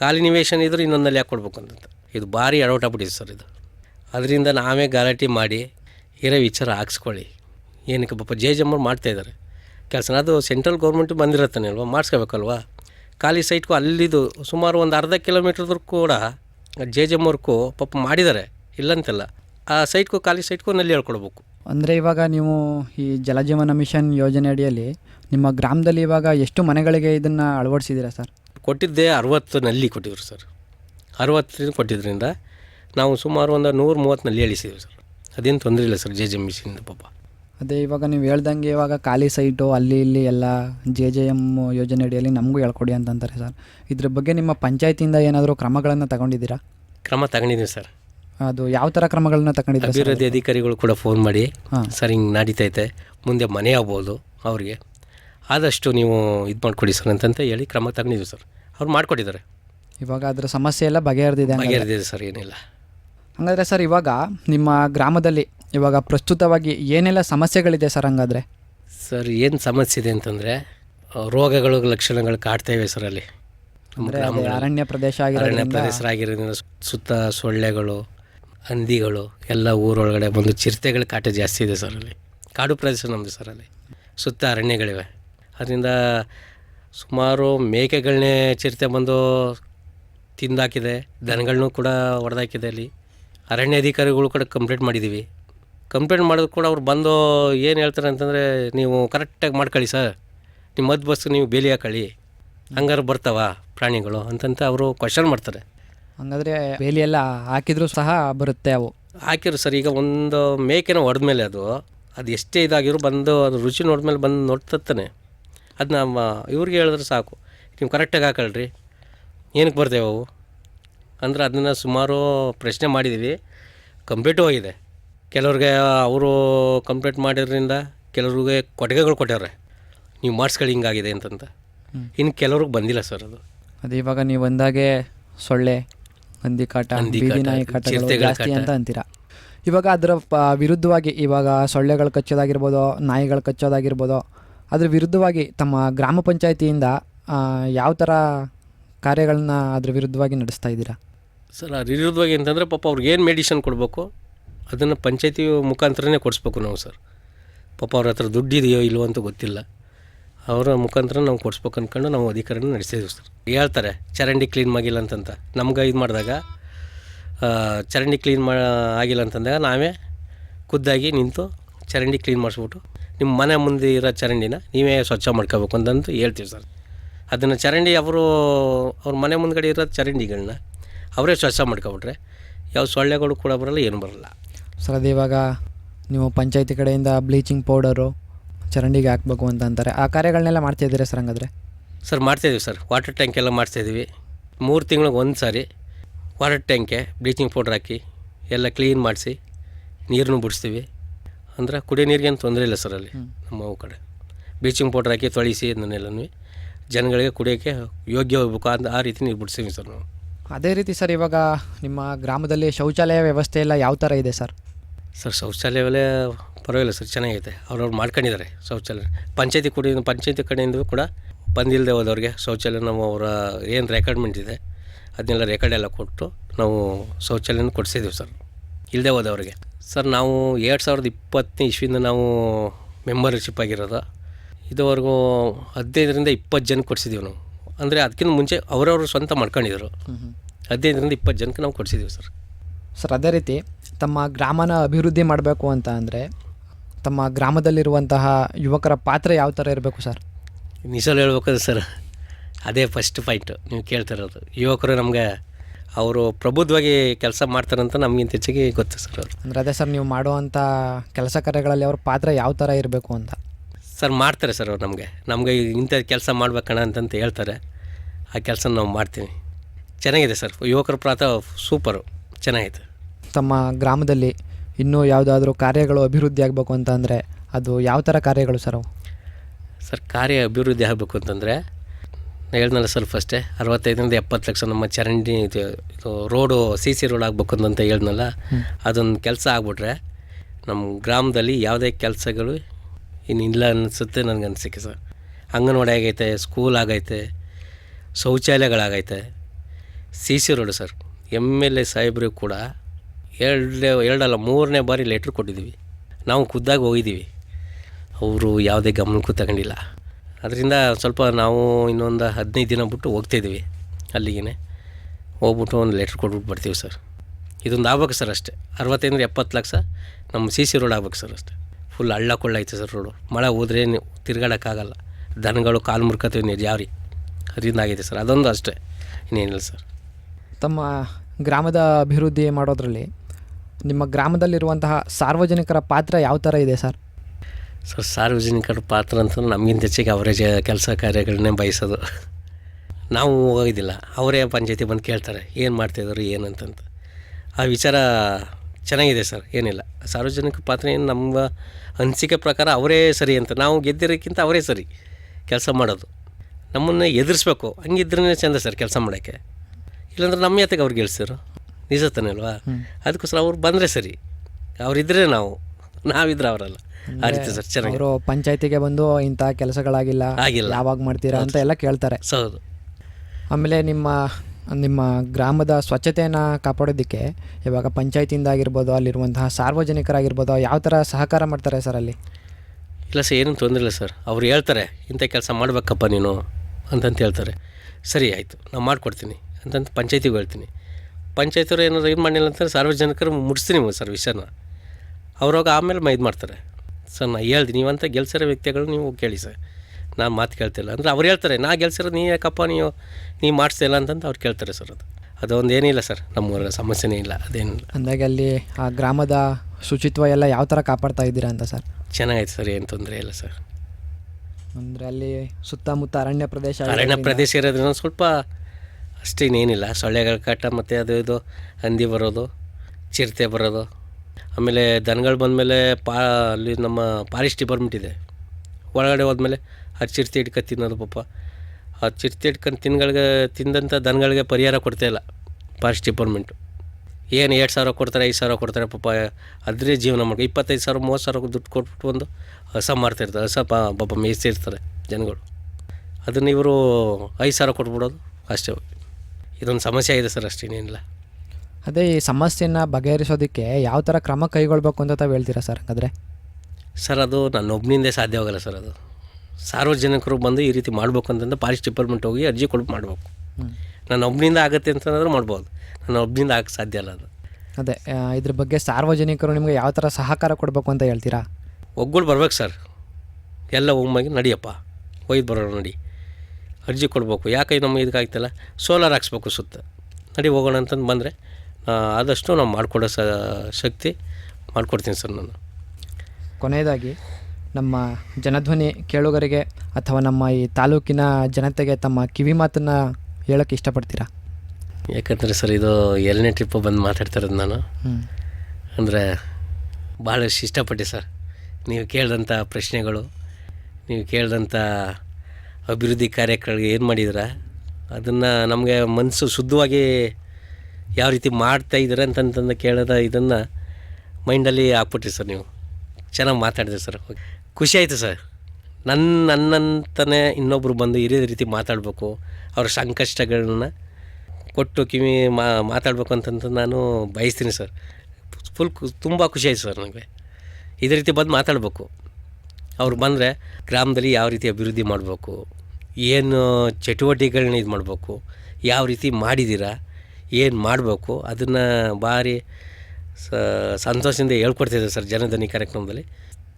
ಖಾಲಿ ನಿವೇಶನ ಇದ್ದರೂ ಇನ್ನೊಂದಲ್ಲಿ ಯಾಕೆ ಕೊಡ್ಬೇಕು ಅಂತ ಇದು ಭಾರಿ ಅಡವಟಾಗ್ಬಿಟ್ಟಿದೆ ಸರ್ ಇದು. ಅದರಿಂದ ನಾವೇ ಗಲಾಟೆ ಮಾಡಿ, ಇರೋ ವಿಚಾರ ಹಾಕ್ಸ್ಕೊಳ್ಳಿ. ಏನಕ್ಕೆ ಪಾಪ ಜೆ ಜಮ್ಮರು ಮಾಡ್ತಾಯಿದ್ದಾರೆ ಕೆಲಸನ ಅದು ಸೆಂಟ್ರಲ್ ಗೌರ್ಮೆಂಟ್ ಬಂದಿರತ್ತಾನೆ ಅಲ್ವಾ, ಮಾಡಿಸ್ಕೋಬೇಕಲ್ವಾ? ಖಾಲಿ ಸೈಟ್ಗೂ ಅಲ್ಲಿದು ಸುಮಾರು ಒಂದು ಅರ್ಧ ಕಿಲೋಮೀಟ್ರದ್ರೂ ಕೂಡ ಜೆ ಜಮ್ಮವ್ರಿಗೂ ಪಾಪ ಮಾಡಿದ್ದಾರೆ, ಇಲ್ಲಂತಲ್ಲ. ಆ ಸೈಟ್ಗೂ ಖಾಲಿ ಸೈಟ್ಗೂ ನಲ್ಲಿ ಹೇಳ್ಕೊಡ್ಬೇಕು. ಅಂದರೆ ಇವಾಗ ನೀವು ಈ ಜಲಜೀವನ ಮಿಷನ್ ಯೋಜನೆ ಅಡಿಯಲ್ಲಿ ನಿಮ್ಮ ಗ್ರಾಮದಲ್ಲಿ ಇವಾಗ ಎಷ್ಟು ಮನೆಗಳಿಗೆ ಇದನ್ನು ಅಳವಡಿಸಿದ್ದೀರಾ ಸರ್? ಕೊಟ್ಟಿದ್ದೆ ಅರವತ್ತು ನಲ್ಲಿ ಕೊಟ್ಟಿದ್ರು ಸರ್. ಅರವತ್ತರಿಂದ ಕೊಟ್ಟಿದ್ದರಿಂದ ನಾವು ಸುಮಾರು ಒಂದು ನೂರು ಮೂವತ್ತು ನಲ್ಲಿ ಹೇಳಿಸಿದ್ವಿ ಸರ್. ಅದೇನು ತೊಂದರೆ ಇಲ್ಲ ಸರ್ ಜೆ ಜೆ ಮಿಷಿನ್ ಪಾಪ. ಅದೇ ಇವಾಗ ನೀವು ಹೇಳ್ದಂಗೆ ಇವಾಗ ಖಾಲಿ ಸೈಟು ಅಲ್ಲಿ ಇಲ್ಲಿ ಎಲ್ಲ ಜೆ ಜೆ ಎಂ ಯೋಜನೆ ಅಡಿಯಲ್ಲಿ ನಮಗೂ ಹೇಳ್ಕೊಡಿ ಅಂತಂತಾರೆ ಸರ್. ಇದ್ರ ಬಗ್ಗೆ ನಿಮ್ಮ ಪಂಚಾಯತಿಯಿಂದ ಏನಾದರೂ ಕ್ರಮಗಳನ್ನು ತಗೊಂಡಿದ್ದೀರಾ? ಕ್ರಮ ತಗೊಂಡಿದ್ದೀನಿ ಸರ್. ಅದು ಯಾವ ಥರ ಕ್ರಮಗಳನ್ನ ತಗೊಂಡಿದ್ದೀರಾ ಸರ್? ಅಭಿವೃದ್ಧಿ ಅಧಿಕಾರಿಗಳು ಕೂಡ ಫೋನ್ ಮಾಡಿ ಹಾಂ. ಸರ್ ಹಿಂಗೆ ನಡೀತೈತೆ ಮುಂದೆ ಮನೆ ಆಗ್ಬೋದು ಅವ್ರಿಗೆ ಆದಷ್ಟು ನೀವು ಇದು ಮಾಡಿಕೊಡಿ ಸರ್ ಅಂತಂತ ಹೇಳಿ ಕ್ರಮ ತಗೊಂಡಿದ್ದೀವಿ ಸರ್ ಅವ್ರು ಮಾಡಿಕೊಟ್ಟಿದ್ದಾರೆ ಇವಾಗ ಅದರ ಸಮಸ್ಯೆ ಎಲ್ಲ ಬಗೆಹರಿದಿದೆ ಹಂಗಾದ್ರೆ. ಬಗೆಹರಿದಿದೆ ಸರ್ ಏನಿಲ್ಲ ಹಂಗಾದ್ರೆ ಸರ್ ಇವಾಗ ನಿಮ್ಮ ಗ್ರಾಮದಲ್ಲಿ ಇವಾಗ ಪ್ರಸ್ತುತವಾಗಿ ಏನೆಲ್ಲ ಸಮಸ್ಯೆಗಳಿದೆ ಸರ್ ಹಂಗಾದ್ರೆ ಸರ್ ಏನು ಸಮಸ್ಯೆ ಇದೆ ಅಂತಂದರೆ ರೋಗಗಳು ಲಕ್ಷಣಗಳು ಕಾಡ್ತಾ ಇವೆ ಸರ್ ಅಲ್ಲಿ ನಮ್ಮ ಅಂದರೆ ಗ್ರಾಮಗಳಲ್ಲಿ. ಅರಣ್ಯ ಪ್ರದೇಶ ಅರಣ್ಯ ಆಗಿರೋದ್ರಿಂದ ಪ್ರದೇಶ ಆಗಿರೋದ್ರಿಂದ ಸುತ್ತ ಸೊಳ್ಳೆಗಳು ಹಂದಿಗಳು, ಎಲ್ಲ ಊರೊಳಗಡೆ ಬಂದು ಚಿರತೆಗಳ ಕಾಟ ಜಾಸ್ತಿ ಇದೆ ಸರ್ ಅಲ್ಲಿ. ಕಾಡು ಪ್ರದೇಶ ನಮ್ಮದು ಸರ್ ಅಲ್ಲಿ. ಸುತ್ತ ಅರಣ್ಯಗಳಿವೆ. ಅದರಿಂದ ಸುಮಾರು ಮೇಕೆಗಳನ್ನೇ ಚಿರತೆ ಬಂದು ತಿಂದಾಕಿದೆ. ದನಗಳನ್ನೂ ಕೂಡ ಹೊಡೆದಾಕಿದೆ ಅಲ್ಲಿ. ಅರಣ್ಯ ಅಧಿಕಾರಿಗಳು ಕೂಡ ಕಂಪ್ಲೇಂಟ್ ಮಾಡಿದ್ದೀವಿ ಕಂಪ್ಲೇಂಟ್ ಮಾಡೋದು ಕೂಡ ಅವ್ರು ಬಂದು ಏನು ಹೇಳ್ತಾರೆ ಅಂತಂದರೆ, ನೀವು ಕರೆಕ್ಟಾಗಿ ಮಾಡ್ಕೊಳ್ಳಿ ಸರ್. ನಿಮ್ಮ ಮದ್ದು ಬಸ್ ನೀವು ಬೇಲಿ ಹಾಕೊಳ್ಳಿ. ಹಂಗಾರು ಬರ್ತಾವ ಪ್ರಾಣಿಗಳು ಅಂತಂತ ಅವರು ಕ್ವಶನ್ ಮಾಡ್ತಾರೆ. ಹಂಗಾದ್ರೆ ಬೇಲಿ ಎಲ್ಲ ಹಾಕಿದ್ರು ಸಹ ಬರುತ್ತೆ ಅವು. ಹಾಕಿರು ಸರ್ ಈಗ ಒಂದು ಮೇಕೆನ ಹೊಡೆದ್ಮೇಲೆ ಅದು ಅದು ಎಷ್ಟೇ ಇದಾಗಿರೋ ಬಂದು ಅದು ರುಚಿ ನೋಡಿದ್ಮೇಲೆ ಬಂದು ನೋಡ್ತಾನೆ ಅದನ್ನ ಇವ್ರಿಗೆ ಹೇಳಿದ್ರೆ ಸಾಕು. ನೀವು ಕರೆಕ್ಟಾಗಿ ಹಾಕಳ್ರಿ ಏನಕ್ಕೆ ಬರ್ತೇವೆ ಅವು? ಅಂದ್ರೆ ಅದನ್ನು ಸುಮಾರು ಪ್ರಶ್ನೆ ಮಾಡಿದ್ದೀವಿ ಕಂಪ್ಲೀಟು ಹೋಗಿದೆ. ಕೆಲವ್ರಿಗೆ ಅವರು ಕಂಪ್ಲೀಟ್ ಮಾಡಿದ್ರಿಂದ ಕೆಲವ್ರಿಗೆ ಕೊಡುಗೆಗಳು ಕೊಟ್ಟವ್ರೆ ನೀವು ಮಾಡಿಸ್ಕೊಳ್ಳಿ ಹಿಂಗಾಗಿದೆ ಅಂತಂತ. ಇನ್ನು ಕೆಲವ್ರಿಗೆ ಬಂದಿಲ್ಲ ಸರ್ ಅದು. ಅದು ಇವಾಗ ನೀವು ಬಂದಾಗೆ ಸೊಳ್ಳೆ. ಹಂದಿ ಕಾಟ ಬೀದಿ ನಾಯಿ ಕಾಟಗಳು ಜಾಸ್ತಿ ಅಂತ ಅಂತೀರಾ? ಇವಾಗ ಅದರ ಪ ವಿರುದ್ಧವಾಗಿ ಇವಾಗ ಸೊಳ್ಳೆಗಳು ಕಚ್ಚೋದಾಗಿರ್ಬೋದು ನಾಯಿಗಳು ಕಚ್ಚೋದಾಗಿರ್ಬೋದು ಅದ್ರ ವಿರುದ್ಧವಾಗಿ ತಮ್ಮ ಗ್ರಾಮ ಪಂಚಾಯತಿಯಿಂದ ಯಾವ ಥರ ಕಾರ್ಯಗಳನ್ನ ಅದ್ರ ವಿರುದ್ಧವಾಗಿ ನಡೆಸ್ತಾ ಇದ್ದೀರಾ? ಸರ್ ಅದ್ರ ವಿರುದ್ಧವಾಗಿ ಅಂತಂದರೆ ಪಾಪ ಅವ್ರಿಗೆ ಏನು ಮೆಡಿಷನ್ ಕೊಡಬೇಕು ಅದನ್ನು ಪಂಚಾಯತಿ ಮುಖಾಂತರನೇ ಕೊಡಿಸ್ಬೇಕು ನಾವು ಸರ್. ಪಾಪ ಅವ್ರ ಹತ್ರ ದುಡ್ಡಿದೆಯೋ ಇಲ್ವೋ ಅಂತ ಗೊತ್ತಿಲ್ಲ. ಅವರ ಮುಖಾಂತರ ನಾವು ಕೊಡಿಸ್ಬೇಕು ಅಂದ್ಕೊಂಡು ನಾವು ಅಧಿಕಾರಿನ ನಡೆಸಿದ್ದೀವಿ ಸರ್. ಹೇಳ್ತಾರೆ, ಚರಂಡಿ ಕ್ಲೀನ್ ಆಗಿಲ್ಲ ಅಂತಂತ. ನಮ್ಗೆ ಇದು ಮಾಡಿದಾಗ ಚರಂಡಿ ಕ್ಲೀನ್ ಮಾ, ಆಗಿಲ್ಲ ಅಂತಂದಾಗ ನಾವೇ ಖುದ್ದಾಗಿ ನಿಂತು ಚರಂಡಿ ಕ್ಲೀನ್ ಮಾಡಿಸ್ಬಿಟ್ಟು ನಿಮ್ಮ ಮನೆ ಮುಂದೆ ಇರೋ ಚರಂಡಿನ ನೀವೇ ಸ್ವಚ್ಛ ಮಾಡ್ಕೋಬೇಕು ಅಂತಂದು ಹೇಳ್ತೀವಿ ಸರ್. ಅದನ್ನು ಚರಂಡಿ ಅವರು, ಅವ್ರ ಮನೆ ಮುಂದ್ಗಡೆ ಇರೋ ಚರಂಡಿಗಳನ್ನ ಅವರೇ ಸ್ವಚ್ಛ ಮಾಡ್ಕೊಬಿಟ್ರೆ ಯಾವ ಸೊಳ್ಳೆಗಳು ಕೂಡ ಬರಲ್ಲ, ಏನು ಬರಲ್ಲ. ಸರ್, ಅದು ಇವಾಗ ನೀವು ಪಂಚಾಯತಿ ಕಡೆಯಿಂದ ಬ್ಲೀಚಿಂಗ್ ಪೌಡರು ಚರಂಡಿಗೆ ಹಾಕ್ಬೇಕು ಅಂತ ಅಂತಾರೆ. ಆ ಕಾರ್ಯಗಳನ್ನೆಲ್ಲ ಮಾಡ್ತಾ ಇದ್ದೀರಾ ಸರ್ ಹಂಗಾದ್ರೆ? ಸರ್ ಮಾಡ್ತಾಯಿದ್ದೀವಿ ಸರ್. ವಾಟರ್ ಟ್ಯಾಂಕ್ ಎಲ್ಲ ಮಾಡ್ತಾಯಿದ್ದೀವಿ ಮೂರು ತಿಂಗಳಿಗೆ ಒಂದು ಸಾರಿ ವಾಟರ್ ಟ್ಯಾಂಕೆ ಬ್ಲೀಚಿಂಗ್ ಪೌಡ್ರ್ ಹಾಕಿ ಎಲ್ಲ ಕ್ಲೀನ್ ಮಾಡಿಸಿ ನೀರನ್ನು ಬಿಡಿಸ್ತೀವಿ. ಅಂದ್ರೆ ಕುಡಿಯೋ ನೀರಿಗೆ ಏನು ತೊಂದರೆ ಇಲ್ಲ ಸರ್ ಅಲ್ಲಿ ನಮ್ಮ ಕಡೆ. ಬ್ಲೀಚಿಂಗ್ ಪೌಡ್ರ್ ಹಾಕಿ ತೊಳಿಸಿ ಅದನ್ನೆಲ್ಲನೂ ಜನಗಳಿಗೆ ಕುಡಿಯೋಕ್ಕೆ ಯೋಗ್ಯ ಹೋಗ್ಬೇಕು ಅಂತ ಆ ರೀತಿ ನೀರು ಬಿಡಿಸ್ತೀವಿ ಸರ್ ನಾವು. ಅದೇ ರೀತಿ ಸರ್ ಇವಾಗ ನಿಮ್ಮ ಗ್ರಾಮದಲ್ಲಿ ಶೌಚಾಲಯ ವ್ಯವಸ್ಥೆ ಎಲ್ಲ ಯಾವ ಥರ ಇದೆ ಸರ್? ಸರ್ ಶೌಚಾಲಯವಲ್ಲೇ ಪರವಾಗಿಲ್ಲ ಸರ್ ಚೆನ್ನಾಗೈತೆ. ಅವ್ರವ್ರು ಮಾಡ್ಕೊಂಡಿದ್ದಾರೆ ಶೌಚಾಲಯ. ಪಂಚಾಯತಿ ಕೂಡ ಪಂಚಾಯತಿ ಕಡೆಯಿಂದ ಕೂಡ ಬಂದಿಲ್ಲದೆ ಹೋದವ್ರಿಗೆ ಶೌಚಾಲಯ ನಾವು ಅವರ ಏನು ರೆಕಾರ್ಡ್ಮೆಂಟ್ ಇದೆ ಅದನ್ನೆಲ್ಲ ರೆಕಾರ್ಡ್ ಎಲ್ಲ ಕೊಟ್ಟು ನಾವು ಶೌಚಾಲಯನ ಕೊಡಿಸಿದ್ದೀವಿ ಸರ್. ಇಲ್ಲದೆ ಹೋದವ್ರಿಗೆ. ಸರ್ ನಾವು ಎರಡು ಸಾವಿರದ ಇಪ್ಪತ್ತನೇ ಇಶ್ವಿಂದ ನಾವು ಮೆಂಬರ್ಶಿಪ್ ಆಗಿರೋದು. ಇದುವರೆಗೂ ಹದಿನೈದರಿಂದ ಇಪ್ಪತ್ತು ಜನ ಕೊಡಿಸಿದ್ದೀವಿ ನಾವು. ಅಂದರೆ ಅದಕ್ಕಿಂತ ಮುಂಚೆ ಅವರವರು ಸ್ವಂತ ಮಾಡ್ಕೊಂಡಿದ್ರು. ಹದಿನೈದರಿಂದ ಇಪ್ಪತ್ತು ಜನಕ್ಕೆ ನಾವು ಕೊಡಿಸಿದ್ದೀವಿ ಸರ್. ಸರ್ ಅದೇ ರೀತಿ ತಮ್ಮ ಗ್ರಾಮನ ಅಭಿವೃದ್ಧಿ ಮಾಡಬೇಕು ಅಂತ ಅಂದರೆ ತಮ್ಮ ಗ್ರಾಮದಲ್ಲಿರುವಂತಹ ಯುವಕರ ಪಾತ್ರ ಯಾವ ಥರ ಇರಬೇಕು ಸರ್? ನಿಜಲು ಹೇಳ್ಬೇಕಾದ್ರೆ ಸರ್ ಅದೇ ಫಸ್ಟ್ ಪಾಯಿಂಟು ನೀವು ಕೇಳ್ತಿರೋದು. ಯುವಕರು ನಮಗೆ ಅವರು ಪ್ರಬುದ್ಧವಾಗಿ ಕೆಲಸ ಮಾಡ್ತಾರಂತ ನಮಗಿಂತ ಹೆಚ್ಚಿಗೆ ಗೊತ್ತು ಸರ್ ಅವರು ಅಂದರೆ ಅದೇ ಸರ್ ನೀವು ಮಾಡುವಂಥ ಕೆಲಸ ಕಾರ್ಯಗಳಲ್ಲಿ ಅವ್ರ ಪಾತ್ರ ಯಾವ ಥರ ಇರಬೇಕು ಅಂತ? ಸರ್ ಮಾಡ್ತಾರೆ ಸರ್ ಅವ್ರು ನಮಗೆ. ನಮಗೆ ಇಂಥ ಕೆಲಸ ಮಾಡ್ಬೇಕಣ್ಣ ಅಂತಂತ ಹೇಳ್ತಾರೆ. ಆ ಕೆಲಸ ನಾವು ಮಾಡ್ತೀವಿ. ಚೆನ್ನಾಗಿದೆ ಸರ್. ಯುವಕರ ಪ್ರಾತ ಸೂಪರು. ಚೆನ್ನಾಗೈತೆ. ತಮ್ಮ ಗ್ರಾಮದಲ್ಲಿ ಇನ್ನೂ ಯಾವುದಾದ್ರೂ ಕಾರ್ಯಗಳು ಅಭಿವೃದ್ಧಿ ಆಗಬೇಕು ಅಂತ ಅಂದರೆ ಅದು ಯಾವ ಥರ ಕಾರ್ಯಗಳು ಸರ್ ಅವು? ಸರ್ ಕಾರ್ಯ ಅಭಿವೃದ್ಧಿ ಆಗಬೇಕು ಅಂತಂದರೆ ನಾನು ಹೇಳ್ದಲ್ಲ ಸರ್ ಫಸ್ಟೇ ಅರವತ್ತೈದರಿಂದ ಎಪ್ಪತ್ತು ಲಕ್ಷ ನಮ್ಮ ಚರಂಡಿ ಇದು ಇದು ರೋಡು ಸಿ ಸಿ ರೋಡ್ ಆಗಬೇಕು ಅಂತ ಹೇಳ್ದನಲ್ಲ ಅದೊಂದು ಕೆಲಸ ಆಗ್ಬಿಟ್ರೆ ನಮ್ಮ ಗ್ರಾಮದಲ್ಲಿ ಯಾವುದೇ ಕೆಲಸಗಳು ಇನ್ನು ಇಲ್ಲ ಅನಿಸುತ್ತೆ ನನಗೆ ಅನಿಸಿಕೆ ಸರ್. ಅಂಗನವಾಡಿ ಆಗೈತೆ ಸ್ಕೂಲ್ ಆಗೈತೆ ಶೌಚಾಲಯಗಳಾಗೈತೆ C C road sir. M L A ಸಾಹೇಬ್ರಿಗೂ ಕೂಡ ಎರಡೇ ಎರಡಲ್ಲ, ಮೂರನೇ ಬಾರಿ ಲೆಟ್ರ್ ಕೊಟ್ಟಿದ್ದೀವಿ. ನಾವು ಖುದ್ದಾಗಿ ಹೋಗಿದ್ದೀವಿ. ಅವರು ಯಾವುದೇ ಗಮನಕ್ಕೂ ತಗೊಂಡಿಲ್ಲ. ಅದರಿಂದ ಸ್ವಲ್ಪ ನಾವು ಇನ್ನೊಂದು ಹದಿನೈದು ದಿನ ಬಿಟ್ಟು ಹೋಗ್ತಾಯಿದ್ದೀವಿ ಅಲ್ಲಿಗೆ ಹೋಗ್ಬಿಟ್ಟು ಒಂದು ಲೆಟ್ರ್ ಕೊಟ್ಬಿಟ್ಟು ಬರ್ತೀವಿ ಸರ್. ಇದೊಂದು ಆಗ್ಬೇಕು ಸರ್ ಅಷ್ಟೇ. ಅರವತ್ತೈದರಿಂದ ಎಪ್ಪತ್ತು ಲಕ್ಷ ನಮ್ಮ ಸಿ ಸಿ ರೋಡ್ ಆಗ್ಬೇಕು ಸರ್ ಅಷ್ಟೇ. ಫುಲ್ ಹಳ್ಳ ಕೊಳ್ಳ ಐತೆ ಸರ್ ರೋಡು ಮಳೆ ಹೋದ್ರೆ ತಿರ್ಗಾಡೋಕ್ಕಾಗಲ್ಲ. ದನಗಳು ಕಾಲು ಮುರ್ಕತ್ತೀವಿ ನೀರು ಜಾರಿ ಅದರಿಂದ ಆಗಿದೆ ಸರ್. ಅದೊಂದು ಅಷ್ಟೇ. ಇನ್ನೇನಿಲ್ಲ ಸರ್. ತಮ್ಮ ಗ್ರಾಮದ ಅಭಿವೃದ್ಧಿ ಮಾಡೋದ್ರಲ್ಲಿ ನಿಮ್ಮ ಗ್ರಾಮದಲ್ಲಿರುವಂತಹ ಸಾರ್ವಜನಿಕರ ಪಾತ್ರ ಯಾವ ಥರ ಇದೆ ಸರ್? ಸರ್, ಸಾರ್ವಜನಿಕರ ಪಾತ್ರ ಅಂತ ನಮಗಿಂತ ಹೆಚ್ಚಿಗೆ ಅವರೇ ಕೆಲಸ ಕಾರ್ಯಗಳನ್ನೇ ಬಯಸೋದು. ನಾವು ಹೋಗೋದಿಲ್ಲ, ಅವರೇ ಪಂಚಾಯತಿ ಬಂದು ಕೇಳ್ತಾರೆ, ಏನು ಮಾಡ್ತಾಯಿದ್ರು ಏನಂತಂತ. ಆ ವಿಚಾರ ಚೆನ್ನಾಗಿದೆ ಸರ್, ಏನಿಲ್ಲ. ಸಾರ್ವಜನಿಕ ಪಾತ್ರ ಏನು ನಮ್ಮ ಅನಿಸಿಕೆ ಪ್ರಕಾರ ಅವರೇ ಸರಿ ಅಂತ, ನಾವು ಗೆದ್ದಿರೋಕ್ಕಿಂತ ಅವರೇ ಸರಿ ಕೆಲಸ ಮಾಡೋದು. ನಮ್ಮನ್ನು ಎದುರಿಸ್ಬೇಕು ಹಂಗಿದ್ರೇ ಚೆಂದ ಸರ್ ಕೆಲಸ ಮಾಡೋಕ್ಕೆ. ಇಲ್ಲಾಂದ್ರೆ ನಮ್ಮ ಜೊತೆಗೆ ಅವ್ರು ಗೆಲ್ಸಿರು ನಿಜ ಅಲ್ವಾ? ಅದಕ್ಕೋಸ್ಕರ ಅವ್ರು ಬಂದರೆ ಸರಿ. ಅವರಿದ್ದರೆ ನಾವು. ನಾವಿದ್ರೆ ಅವರಲ್ಲ. ಆ ರೀತಿ ಸರ್ ಚೆನ್ನಾಗಿ. ಅವರು ಪಂಚಾಯತಿಗೆ ಬಂದು ಇಂಥ ಕೆಲಸಗಳಾಗಿಲ್ಲ. ಆಗಿಲ್ಲ. ಯಾವಾಗ ಮಾಡ್ತೀರಾ ಅಂತ ಎಲ್ಲ ಕೇಳ್ತಾರೆ. ಹೌದು ಆಮೇಲೆ ನಿಮ್ಮ ನಿಮ್ಮ ಗ್ರಾಮದ ಸ್ವಚ್ಛತೆಯನ್ನು ಕಾಪಾಡೋದಕ್ಕೆ ಇವಾಗ ಪಂಚಾಯತಿಯಿಂದ ಆಗಿರ್ಬೋದು ಅಲ್ಲಿರುವಂತಹ ಸಾರ್ವಜನಿಕರಾಗಿರ್ಬೋದು ಯಾವ ಥರ ಸಹಕಾರ ಮಾಡ್ತಾರೆ ಸರ್ ಅಲ್ಲಿ? ಇಲ್ಲ ಸರ್ ಏನೂ ತೊಂದರೆ ಇಲ್ಲ ಸರ್. ಅವ್ರು ಹೇಳ್ತಾರೆ ಇಂಥ ಕೆಲಸ ಮಾಡಬೇಕಪ್ಪ ನೀನು ಅಂತಂತ ಹೇಳ್ತಾರೆ. ಸರಿ ಆಯಿತು. ನಾನು ಮಾಡಿಕೊಡ್ತೀನಿ ಅಂತಂತ ಪಂಚಾಯತಿಗೆ ಹೇಳ್ತೀನಿ. ಪಂಚಾಯತಿಯವ್ರು ಏನಾದ್ರು ಇದು ಮಾಡಿಲ್ಲ ಅಂತಂದ್ರೆ ಸಾರ್ವಜನಿಕರು ಮುಡಿಸ್ತೀನಿ ಸರ್ ವಿಷಯನ. ಅವ್ರಾಗ ಆಮೇಲೆ ಮೈದು ಇದು ಮಾಡ್ತಾರೆ. ಸರ್ ನಾ ಹೇಳ್ದೆ ನೀವಂತ ಗೆಲ್ಸಿರೋ ವ್ಯಕ್ತಿಗಳು ನೀವು ಕೇಳಿ ಸರ್. ನಾನು ಮಾತು ಕೇಳ್ತಿಲ್ಲ. ಅಂದರೆ ಅವ್ರು ಹೇಳ್ತಾರೆ ನಾ ಗೆಲ್ಸಿರೋ ನೀ ಯಾಕಪ್ಪ ನೀವು ನೀವು ಮಾಡಿಸ್ತಿಲ್ಲ ಅಂತಂದು ಅವ್ರು ಕೇಳ್ತಾರೆ ಸರ್ ಅದು. ಅದೊಂದು ಏನಿಲ್ಲ ಸರ್ ನಮ್ಮೂರ ಸಮಸ್ಯೆನೇ ಇಲ್ಲ ಅದೇನಿಲ್ಲ. ಅಂದಾಗ ಅಲ್ಲಿ ಆ ಗ್ರಾಮದ ಶುಚಿತ್ವ ಎಲ್ಲ ಯಾವ ಥರ ಕಾಪಾಡ್ತಾ ಇದ್ದೀರಾ ಅಂತ ಸರ್? ಚೆನ್ನಾಗೈತೆ ಸರ್ ಏನು ತೊಂದರೆ ಇಲ್ಲ ಸರ್. ಅಂದರೆ ಅಲ್ಲಿ ಸುತ್ತಮುತ್ತ ಅರಣ್ಯ ಪ್ರದೇಶ ಅರಣ್ಯ ಪ್ರದೇಶ ಇರೋದ್ರಿಂದ ಸ್ವಲ್ಪ ಅಷ್ಟೇನೇನಿಲ್ಲ ಸೊಳ್ಳೆಗಳ ಕಾಟ ಮತ್ತು ಅದು ಇದು, ಹಂದಿ ಬರೋದು, ಚಿರತೆ ಬರೋದು. ಆಮೇಲೆ ದನಗಳು ಬಂದಮೇಲೆ ಪಾ, ಅಲ್ಲಿ ನಮ್ಮ ಫಾರೆಸ್ಟ್ ಡಿಪಾರ್ಟ್ಮೆಂಟ್ ಇದೆ. ಒಳಗಡೆ ಹೋದ್ಮೇಲೆ ಆ ಚಿರತೆ ಹಿಡ್ಕೊಂಡು ತಿನ್ನೋದು ಪಾಪ. ಆ ಚಿರತೆ ಇಟ್ಕೊಂಡು ತಿನ್ಗಳಿಗೆ, ತಿಂದಂಥ ದನಗಳಿಗೆ ಪರಿಹಾರ ಕೊಡ್ತಾ ಇಲ್ಲ ಫಾರೆಸ್ಟ್ ಡಿಪಾರ್ಟ್ಮೆಂಟು. ಏನು ಎರಡು ಸಾವಿರ ಕೊಡ್ತಾರೆ, ಐದು ಸಾವಿರ ಕೊಡ್ತಾರೆ ಪಾಪ, ಅದರೇ ಜೀವನ ಮಾಡಿ ಇಪ್ಪತ್ತೈದು ಸಾವಿರ ಮೂವತ್ತು ಸಾವಿರ ದುಡ್ಡು ಕೊಟ್ಬಿಟ್ಟು ಬಂದು ಹಸ ಮಾರ್ತಿರ್ತಾರೆ ಹಸ ಪಾ, ಪಾಪ ಮೇಯಿಸ್ತಿರ್ತಾರೆ ಜನಗಳು. ಅದನ್ನು ಇವರು ಐದು ಸಾವಿರ ಕೊಟ್ಬಿಡೋದು ಅಷ್ಟೇ. ಇದೊಂದು ಸಮಸ್ಯೆ ಇದೆ ಸರ್ ಅಷ್ಟೇನಿಲ್ಲ ಅದೇ ಈ ಸಮಸ್ಯೆನ ಬಗೆಹರಿಸೋದಕ್ಕೆ ಯಾವ ಥರ ಕ್ರಮ ಕೈಗೊಳ್ಬೇಕು ಅಂತ ತಾವು ಹೇಳ್ತೀರಾ ಸರ್ ಹಾಗಾದರೆ? ಸರ್ ಅದು ನನ್ನ ಒಬ್ಬನಿಂದೇ ಸಾಧ್ಯವಾಗಲ್ಲ ಸರ್ ಅದು. ಸಾರ್ವಜನಿಕರು ಬಂದು ಈ ರೀತಿ ಮಾಡಬೇಕು ಅಂತಂದ್ರೆ ಫಾರೆಸ್ಟ್ ಡಿಪಾರ್ಟ್ಮೆಂಟ್ ಹೋಗಿ ಅರ್ಜಿ ಕೊಟ್ಟು ಮಾಡಬೇಕು. ನನ್ನ ಒಬ್ಬನಿಂದ ಆಗುತ್ತೆ ಅಂತಂದ್ರೆ ಮಾಡ್ಬೋದು. ನನ್ನ ಒಬ್ಬನಿಂದ ಆಗಕ್ಕೆ ಸಾಧ್ಯ ಅಲ್ಲ ಅದು. ಅದೇ ಆ, ಇದ್ರ ಬಗ್ಗೆ ಸಾರ್ವಜನಿಕರು ನಿಮಗೆ ಯಾವ ಥರ ಸಹಕಾರ ಕೊಡಬೇಕು ಅಂತ ಹೇಳ್ತೀರಾ? ಒಗ್ಗಳು ಬರ್ಬೇಕು ಸರ್. ಎಲ್ಲ ಒಮ್ಮಾಗಿ ನಡಿಯಪ್ಪ. ಒಯ್ದು ಬರೋಣ ನಡಿ. ಅರ್ಜಿ ಕೊಡಬೇಕು. ಯಾಕೆ ನಮ್ಮ ಇದಕ್ಕಾಗ್ತಿಲ್ಲ ಸೋಲಾರ್ ಹಾಕ್ಸ್ಬೇಕು ಸುತ್ತ. ನಡಿ ಹೋಗೋಣ ಅಂತಂದು ಬಂದರೆ ಆದಷ್ಟು ನಾವು ಮಾಡಿಕೊಡೋ ಸ ಶಕ್ತಿ ಮಾಡಿಕೊಡ್ತೀನಿ ಸರ್ ನಾನು. ಕೊನೆಯದಾಗಿ ನಮ್ಮ ಜನಧ್ವನಿ ಕೇಳುಗರಿಗೆ ಅಥವಾ ನಮ್ಮ ಈ ತಾಲೂಕಿನ ಜನತೆಗೆ ತಮ್ಮ ಕಿವಿ ಮಾತನ್ನು ಹೇಳೋಕ್ಕೆ ಇಷ್ಟಪಡ್ತೀರಾ? ಯಾಕಂದರೆ ಸರ್ ಇದು ಎರಡನೇ ಟ್ರಿಪ್ಪು ಬಂದು ಮಾತಾಡ್ತಾ ಇರೋದು ನಾನು ಅಂದರೆ ಭಾಳಷ್ಟು ಇಷ್ಟಪಟ್ಟೆ ಸರ್. ನೀವು ಕೇಳಿದಂಥ ಪ್ರಶ್ನೆಗಳು ನೀವು ಕೇಳಿದಂಥ ಅಭಿವೃದ್ಧಿ ಕಾರ್ಯಕ್ರಮಗಳಿಗೆ ಏನು ಮಾಡಿದ್ರೆ? ಅದನ್ನು ನಮಗೆ ಮನಸ್ಸು ಶುದ್ಧವಾಗಿ ಯಾವ ರೀತಿ ಮಾಡ್ತಾ ಇದ್ದೀರ ಅಂತಂತಂದು ಕೇಳೋದ ಇದನ್ನು ಮೈಂಡಲ್ಲಿ ಹಾಕ್ಬಿಟ್ರಿ ಸರ್ ನೀವು. ಚೆನ್ನಾಗಿ ಮಾತಾಡಿದ್ರಿ ಸರ್. ಖುಷಿ ಆಯಿತು ಸರ್. ನನ್ನ ನನ್ನಂತನೇ ಇನ್ನೊಬ್ಬರು ಬಂದು ಇದೇ ರೀತಿ ಮಾತಾಡಬೇಕು. ಅವ್ರ ಸಂಕಷ್ಟಗಳನ್ನ ಕೊಟ್ಟು ಕಿವಿ ಮಾತಾಡಬೇಕು ಅಂತಂತ ನಾನು ಬಯಸ್ತೀನಿ ಸರ್. ಫುಲ್ ತುಂಬ ಖುಷಿ ಆಯಿತು ಸರ್ ನನಗೆ. ಇದೇ ರೀತಿ ಬಂದು ಮಾತಾಡಬೇಕು. ಅವ್ರು ಬಂದರೆ ಗ್ರಾಮದಲ್ಲಿ ಯಾವ ರೀತಿ ಅಭಿವೃದ್ಧಿ ಮಾಡಬೇಕು? ಏನು ಚಟುವಟಿಕೆಗಳನ್ನ ಇದು ಮಾಡಬೇಕು ಯಾವ ರೀತಿ ಮಾಡಿದ್ದೀರಾ ಏನು ಮಾಡಬೇಕು ಅದನ್ನು ಭಾರಿ ಸಂತೋಷದಿಂದ ಹೇಳ್ಕೊಡ್ತಿದ್ದೆ ಸರ್ ಜನಧನಿ ಕಾರ್ಯಕ್ರಮದಲ್ಲಿ.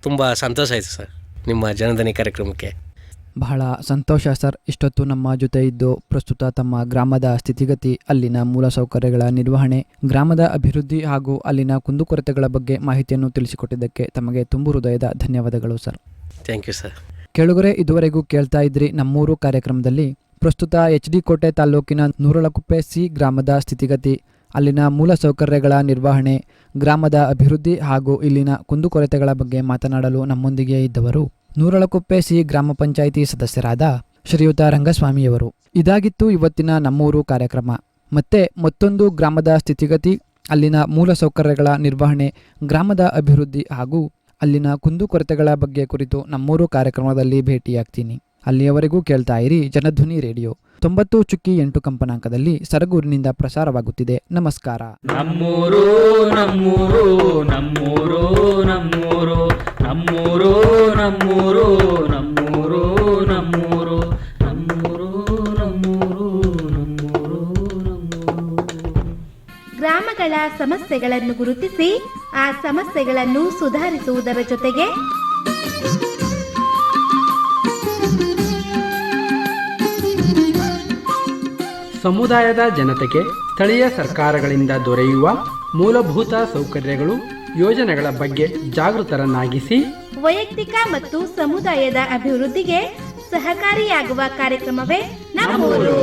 ತುಂಬ ಸಂತೋಷ ಆಯಿತು ಸರ್ ನಿಮ್ಮ ಜನಧನಿ ಕಾರ್ಯಕ್ರಮಕ್ಕೆ. ಬಹಳ ಸಂತೋಷ ಸರ್. ಇಷ್ಟೊತ್ತು ನಮ್ಮ ಜೊತೆ ಇದ್ದು ಪ್ರಸ್ತುತ ತಮ್ಮ ಗ್ರಾಮದ ಸ್ಥಿತಿಗತಿ ಅಲ್ಲಿನ ಮೂಲಸೌಕರ್ಯಗಳ ನಿರ್ವಹಣೆ ಗ್ರಾಮದ ಅಭಿವೃದ್ಧಿ ಹಾಗೂ ಅಲ್ಲಿನ ಕುಂದುಕೊರತೆಗಳ ಬಗ್ಗೆ ಮಾಹಿತಿಯನ್ನು ತಿಳಿಸಿಕೊಟ್ಟಿದ್ದಕ್ಕೆ ತಮಗೆ ತುಂಬು ಹೃದಯದ ಧನ್ಯವಾದಗಳು ಸರ್. Thank you sir. ಕೇಳುಗರೆ ಇದುವರೆಗೂ ಕೇಳ್ತಾ ಇದ್ರಿ ನಮ್ಮೂರು ಕಾರ್ಯಕ್ರಮದಲ್ಲಿ ಪ್ರಸ್ತುತ ಎಚ್ ಡಿ ಕೋಟೆ ತಾಲೂಕಿನ ನೂರಳಕುಪ್ಪೆ ಸಿ ಗ್ರಾಮದ ಸ್ಥಿತಿಗತಿ, ಅಲ್ಲಿನ ಮೂಲಸೌಕರ್ಯಗಳ ನಿರ್ವಹಣೆ, ಗ್ರಾಮದ ಅಭಿವೃದ್ಧಿ ಹಾಗೂ ಇಲ್ಲಿನ ಕುಂದುಕೊರತೆಗಳ ಬಗ್ಗೆ ಮಾತನಾಡಲು ನಮ್ಮೊಂದಿಗೆ ಇದ್ದವರು ನೂರಳಕುಪ್ಪೆ ಸಿ ಗ್ರಾಮ ಪಂಚಾಯಿತಿ ಸದಸ್ಯರಾದ ಶ್ರೀಯುತ ರಂಗಸ್ವಾಮಿಯವರು. ಇದಾಗಿತ್ತು ಇವತ್ತಿನ ನಮ್ಮೂರು ಕಾರ್ಯಕ್ರಮ. ಮತ್ತೆ ಮತ್ತೊಂದು ಗ್ರಾಮದ ಸ್ಥಿತಿಗತಿ, ಅಲ್ಲಿನ ಮೂಲಸೌಕರ್ಯಗಳ ನಿರ್ವಹಣೆ, ಗ್ರಾಮದ ಅಭಿವೃದ್ಧಿ ಹಾಗೂ ಅಲ್ಲಿನ ಕುಂದುಕೊರತೆಗಳ ಬಗ್ಗೆ ಕುರಿತು ನಮ್ಮೂರು ಕಾರ್ಯಕ್ರಮದಲ್ಲಿ ಭೇಟಿಯಾಗ್ತೀನಿ. ಅಲ್ಲಿಯವರೆಗೂ ಕೇಳ್ತಾ ಇರಿ ಜನಧ್ವನಿ ರೇಡಿಯೋ. ತೊಂಬತ್ತು ಚುಕ್ಕಿ ಎಂಟು ಕಂಪನಾಂಕದಲ್ಲಿ ಸರಗೂರಿನಿಂದ ಪ್ರಸಾರವಾಗುತ್ತಿದೆ. ನಮಸ್ಕಾರ. ನಮ್ಮೂರು ನಮ್ಮೂರು ನಮ್ಮೂರು ನಮ್ಮೂರು ನಮ್ಮೂರು ನಮ್ಮೂರು ನಮ್ಮೂರು ಗ್ರಾಮಗಳ ಸಮಸ್ಯೆಗಳನ್ನು ಗುರುತಿಸಿ ಆ ಸಮಸ್ಯೆಗಳನ್ನು ಸುಧಾರಿಸುವುದರ ಜೊತೆಗೆ ಸಮುದಾಯದ ಜನತೆಗೆ ಸ್ಥಳೀಯ ಸರ್ಕಾರಗಳಿಂದ ದೊರೆಯುವ ಮೂಲಭೂತ ಸೌಕರ್ಯಗಳು ಯೋಜನೆಗಳ ಬಗ್ಗೆ ಜಾಗೃತರನ್ನಾಗಿಸಿ ವೈಯಕ್ತಿಕ ಮತ್ತು ಸಮುದಾಯದ ಅಭಿವೃದ್ಧಿಗೆ ಸಹಕಾರಿಯಾಗುವ ಕಾರ್ಯಕ್ರಮವೇ ನಮ್ಮೂರು.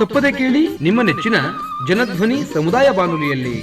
ತಪ್ಪದೆ ಕೇಳಿ ನಿಮ್ಮ ನೆಚ್ಚಿನ ಜನಧ್ವನಿ ಸಮುದಾಯ ಬಾನುಲಿಯಲ್ಲಿ.